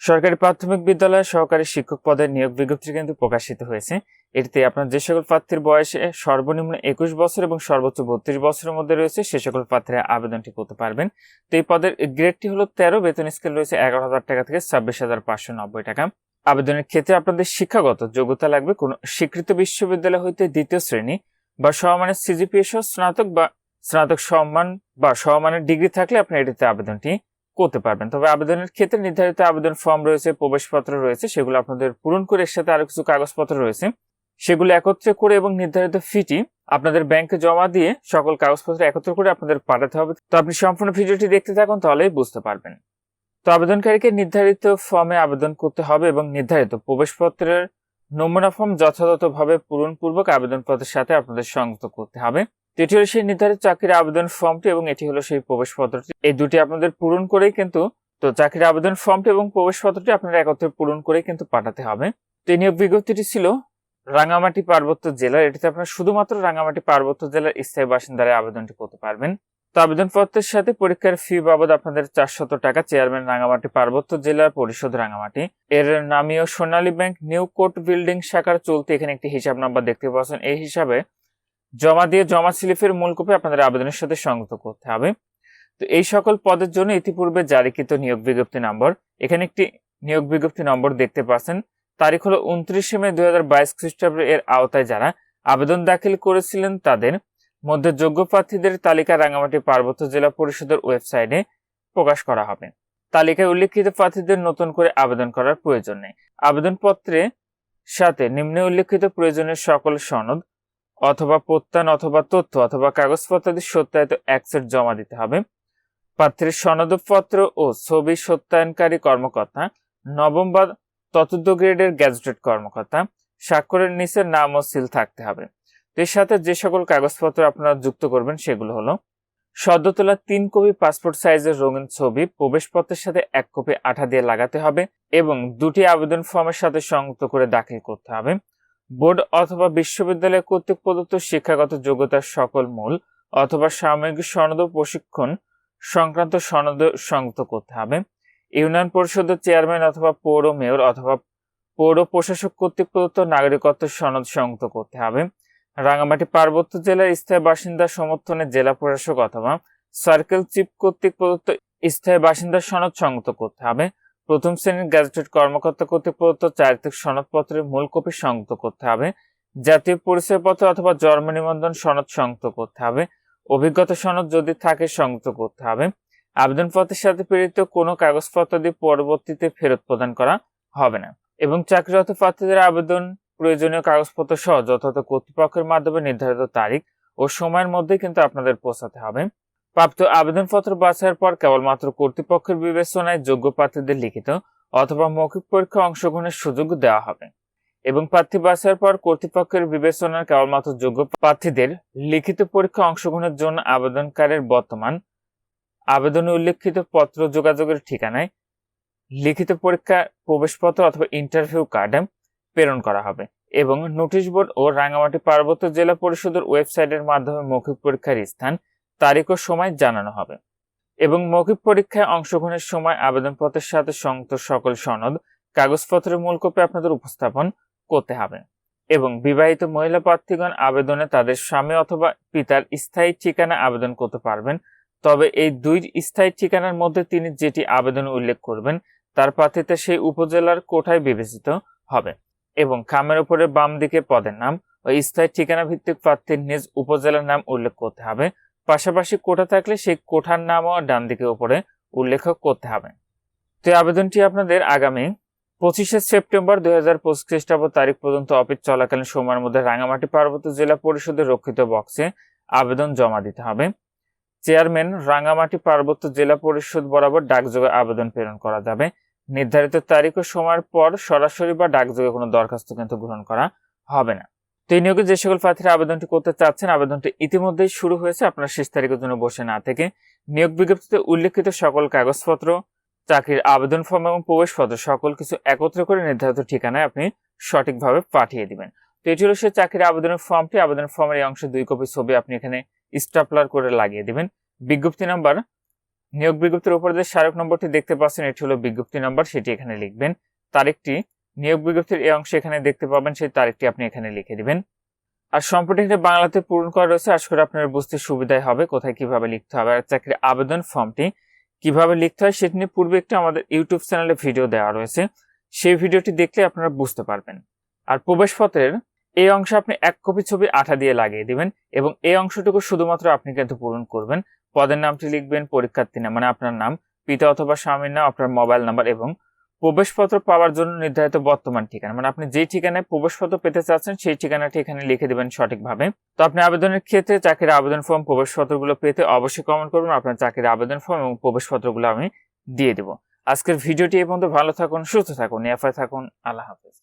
সরকারি প্রাথমিক বিদ্যালয়ে সহকারী শিক্ষক পদের নিয়োগ বিজ্ঞপ্তি কিন্তু প্রকাশিত হয়েছে। এটিতে আপনার যে সকল প্রার্থীর বয়সে সর্বনিম্ন একুশ বছর এবং সর্বোচ্চ বত্রিশ বছরের মধ্যে রয়েছে সে সকল প্রার্থীরা আবেদনটি করতে পারবেন। তো এই পদের গ্রেডটি হলো তেরো, বেতন স্কেল রয়েছে এগারো হাজার টাকা থেকে ছাব্বিশ হাজার পাঁচশো নব্বই টাকা। আবেদনের ক্ষেত্রে আপনাদের শিক্ষাগত যোগ্যতা লাগবে কোনো স্বীকৃত বিশ্ববিদ্যালয় হইতে দ্বিতীয় শ্রেণি বা সমমানের সিজিপিএ সহ স্নাতক বা স্নাতক সম্মান বা সমমানের ডিগ্রি থাকলে আপনি এটিতে আবেদনটি করতে পারবেন। তবে আবেদনের ক্ষেত্রে নির্ধারিত আবেদন ফর্ম রয়েছে, প্রবেশপত্র রয়েছে, সেগুলো আপনাদের পূরণ করে এর সাথে আরও কিছু কাগজপত্র রয়েছে। সেগুলো একত্রে করে এবং নির্ধারিত ফিটি আপনাদের ব্যাংকে জমা দিয়ে সকল কাগজপত্র একত্র করে আপনাদের পাঠাতে হবে। তো আপনি সম্পূর্ণ ভিডিওটি দেখতে থাকুন, তাহলেই বুঝতে পারবেন। তো আবেদনকারীকে নির্ধারিত ফর্মে আবেদন করতে হবে এবং নির্ধারিত প্রবেশপত্রের নমুনা ফর্ম যথাযথভাবে পূরণপূর্বক আবেদনপত্রের সাথে আপনাদের সংযুক্ত করতে হবে। এটি হলো সেই নির্ধারিত চাকরির আবেদন ফর্মটি এবং এটি হলো সেই প্রবেশপত্রটি। এই দুটি আপনাদের পূরণ করেই কিন্তু, তো চাকরির আবেদন ফর্মটি এবং প্রবেশপত্রটি আপনারা একত্রে পূরণ করেই কিন্তু পাঠাতে হবে। তো নিয়োগ বিজ্ঞপ্তিটি ছিল রাঙামাটি পার্বত্য জেলার। এটিতে আপনারা শুধুমাত্র রাঙামাটি পার্বত্য জেলার স্থায়ী বাসিন্দারা আবেদনটি করতে পারবেন। তো আবেদনপত্রের সাথে পরীক্ষার ফি বাবদ আপনাদের চারশত টাকা। চেয়ারম্যান রাঙামাটি পার্বত্য জেলার পরিষদ রাঙামাটি এর নামীয় Sonali bank, new court building শাখার চলতে এখানে একটি হিসাব নাম্বার দেখতে পাচ্ছেন। এই হিসাবে জমা দিয়ে জমা স্লিপের মূল কপি আপনাদের আবেদনের সাথে সংযুক্ত করতে হবে। তো এই সকল পদের জন্য ইতিপূর্বে জারিকৃত নিয়োগ বিজ্ঞপ্তি নম্বর, এখানে একটি নিয়োগ বিজ্ঞপ্তি নম্বর দেখতে পাচ্ছেন। তারিখ হলো উনত্রিশে মে দুই হাজার বাইশ খ্রিস্টাব্দ এর আওতায় যারা আবেদন দাখিল করেছিলেন তাদের মধ্যে যোগ্য প্রার্থীদের তালিকা রাঙামাটি পার্বত্য জেলা পরিষদের ওয়েবসাইটে প্রকাশ করা হবে। তালিকায় উল্লেখিত প্রার্থীদের নতুন করে আবেদন করার প্রয়োজন নেই। আবেদনপত্রে সাথে নিম্নে উল্লেখিত প্রয়োজনের সকল সনদ অথবা প্রত্যান অথবা তথ্য অথবা কাগজপত্রাদি সত্যায়িত অ্যাক্সেট জমা দিতে হবে। প্রার্থীর সনদপত্র ও ছবি সত্যায়নকারী কর্মকর্তা, নবম বা ততোর্ধ গ্রেডের গ্যাজেটেড কর্মকর্তা, স্বাক্ষরের নিচে নাম ও সিল থাকতে হবে। এর সাথে যে সকল কাগজপত্র আপনারা যুক্ত করবেন সেগুলো হলো সদ্য তোলা তিন কপি পাসপোর্ট সাইজের রঙিন ছবি, প্রবেশপত্রের সাথে এক কপি আঠা দিয়ে লাগাতে হবে এবং দুটি আবেদন ফর্মের সাথে সংযুক্ত করে দাখিল করতে হবে। বোর্ড অথবা বিশ্ববিদ্যালয় কর্তৃক প্রদত্ত শিক্ষাগত যোগ্যতার সকল মূল অথবা সাময়িক সনদ প্রশিক্ষণ সংক্রান্ত সনদ সংযুক্ত করতে হবে। ইউনিয়ন পরিষদের চেয়ারম্যান অথবা পৌর মেয়র অথবা পৌর প্রশাসক কর্তৃক প্রদত্ত নাগরিকত্ব সনদ সংযুক্ত করতে হবে। রাঙামাটি পার্বত্য জেলার স্থায়ী বাসিন্দা সমর্থনে জেলা প্রশাসক অথবা সার্কেল চিফ কর্তৃক প্রদত্ত স্থায়ী বাসিন্দা সনদ সংযুক্ত করতে হবে। প্রথম শ্রেণির গ্যাজেটেড কর্মকর্তা কর্তৃক প্রদত্ত চারিত্রিক সনদপত্রের মূল কপি সংযুক্ত করতে হবে। জাতীয় পরিচয়পত্র অথবা জন্ম নিবন্ধন সনদ সংযুক্ত করতে হবে। অভিজ্ঞতা সনদ যদি থাকে সংযুক্ত করতে হবে। আবেদনপত্রের সাথে প্রেরিত কোনো কাগজপত্র দিয়ে পরবর্তীতে ফেরত প্রদান করা হবে না এবং চাকরিরত প্রার্থীদের আবেদন প্রয়োজনীয় কাগজপত্র সহ যথাযথ কর্তৃপক্ষের মাধ্যমে নির্ধারিত তারিখ ও সময়ের মধ্যে কিন্তু আপনাদের পৌঁছাতে হবে। প্রাপ্ত আবেদনপত্র বাছাইয়ের পর কেবলমাত্র কর্তৃপক্ষের বিবেচনায় যোগ্য প্রার্থীদের লিখিত অথবা মৌখিক পরীক্ষা অংশগ্রহণের সুযোগ দেওয়া হবে। এবং প্রার্থী বাছাইয়ের পর কর্তৃপক্ষের বিবেচনায় কেবলমাত্র যোগ্য প্রার্থীদের লিখিত পরীক্ষা অংশগ্রহণের জন্য আবেদনকারীর বর্তমান আবেদনে উল্লেখিত পত্র যোগাযোগের ঠিকানায় লিখিত পরীক্ষা প্রবেশপত্র অথবা ইন্টারভিউ কার্ড প্রেরণ করা হবে এবং নোটিশ বোর্ড ও রাঙ্গামাটি পার্বত্য জেলা পরিষদের ওয়েবসাইটের মাধ্যমে মৌখিক পরীক্ষার স্থান তারিখ ও সময় জানানো হবে। এবং মৌখিক পরীক্ষায় অংশগ্রহণের সময় আবেদনপত্রের সাথে সংযুক্ত সকল সনদ, কাগজপত্রের মূল কপি আপনাদের উপস্থাপন করতে হবে এবং বিবাহিত মহিলা প্রার্থীগণ আবেদনে তাদের স্বামী অথবা পিতার স্থায়ী ঠিকানা আবেদন করতে পারবেন। তবে এই দুই স্থায়ী ঠিকানার মধ্যে তিনি যেটি আবেদন উল্লেখ করবেন, তার প্রার্থীতে সেই উপজেলার কোঠায় বিবেচিত হবে এবং খামের উপরে বাম দিকে পদের নাম ও স্থায়ী ঠিকানা ভিত্তিক প্রার্থীর নিজ উপজেলার নাম উল্লেখ করতে হবে। পাশাপাশি কোঠা থাকলে সেই কোঠার নামও ডান দিকে উপরে উল্লেখ করতে হবে। তো আবেদনটি আপনাদের আগামী পঁচিশে সেপ্টেম্বর দুই হাজার পঁচিশ খ্রিস্টাব্দ তারিখ পর্যন্ত অফিস চলাকালীন সময়ের মধ্যে রাঙামাটি পার্বত্য জেলা পরিষদের রক্ষিত বক্সে আবেদন জমা দিতে হবে। চেয়ারম্যান রাঙামাটি পার্বত্য জেলা পরিষদ বরাবর ডাকযোগে আবেদন প্রেরণ করা যাবে। নির্ধারিত তারিখ ও সময়ের পর সরাসরি বা ডাকযোগে কোনো দরখাস্ত কিন্তু গ্রহণ করা হবে না। এই নিয়োগে যে সকল প্রার্থীরা আবেদনটি করতে চাচ্ছেন, আবেদনটি ইতিমধ্যেই শুরু হয়েছে। আপনার শেষ তারিখের জন্য বসে না থেকে নিয়োগ বিজ্ঞপ্তিতে উল্লেখিত সকল কাগজপত্র, চাকরির আবেদন ফর্ম এবং প্রবেশপত্র সকল কিছু একত্র করে নির্ধারিত ঠিকানায় আপনি সঠিকভাবে পাঠিয়ে দিবেন। তো এটি হলো সে চাকরির আবেদনের ফর্মটি। আবেদন ফর্মের এই অংশে দুই কপি ছবি আপনি এখানে স্টাপলার করে লাগিয়ে দিবেন। বিজ্ঞপ্তি নাম্বার, নিয়োগ বিজ্ঞপ্তির উপরে যে স্মারক নম্বরটি দেখতে পাচ্ছেন, এটি হলো বিজ্ঞপ্তি নাম্বার, সেটি এখানে লিখবেন। তারিখটি নিয়োগ বিজ্ঞপ্তির এই অংশে এখানে দেখতে পাবেন, সেই তারিখটি আপনি এখানে লিখে দিবেন। আর সম্পূর্ণ এখানে বাংলাতে পূরণ করা রয়েছে, আশা করি আপনার বুঝতে সুবিধাই হবে কোথায় কীভাবে লিখতে হবে আর চাকরির আবেদন ফর্মটি কীভাবে লিখতে হয় সেটি নিয়ে পূর্বে একটি আমাদের ইউটিউব চ্যানেলে ভিডিও দেওয়া রয়েছে। সেই ভিডিওটি দেখলে আপনারা বুঝতে পারবেন। আর প্রবেশপত্রের এই অংশে আপনি এক কপি ছবি আঠা দিয়ে লাগিয়ে দিবেন এবং এই অংশটুকু শুধুমাত্র আপনি কিন্তু পূরণ করবেন। পদের নামটি লিখবেন পরীক্ষার্থী নাম মানে আপনার নাম, পিতা অথবা স্বামীর নাম, আপনার মোবাইল নাম্বার এবং প্রবেশপত্র পাওয়ার জন্য নির্ধারিত বর্তমান ঠিকানা। মানে আপনি যে ঠিকানায় প্রবেশপত্র পেতে চাচ্ছেন, সেই ঠিকানাটি এখানে লিখে দেবেন সঠিকভাবে। তো আপনি আবেদনের ক্ষেত্রে চাকরির আবেদন ফর্ম প্রবেশপত্রগুলো পেতে অবশ্যই কমেন্ট করবেন। আপনার চাকরির আবেদন ফর্ম এবং প্রবেশপত্রগুলো আমি দিয়ে দেবো। আজকের ভিডিওটি এ পর্যন্ত। ভালো থাকুন, সুস্থ থাকুন এফআই থাকুন। আল্লাহ হাফেজ।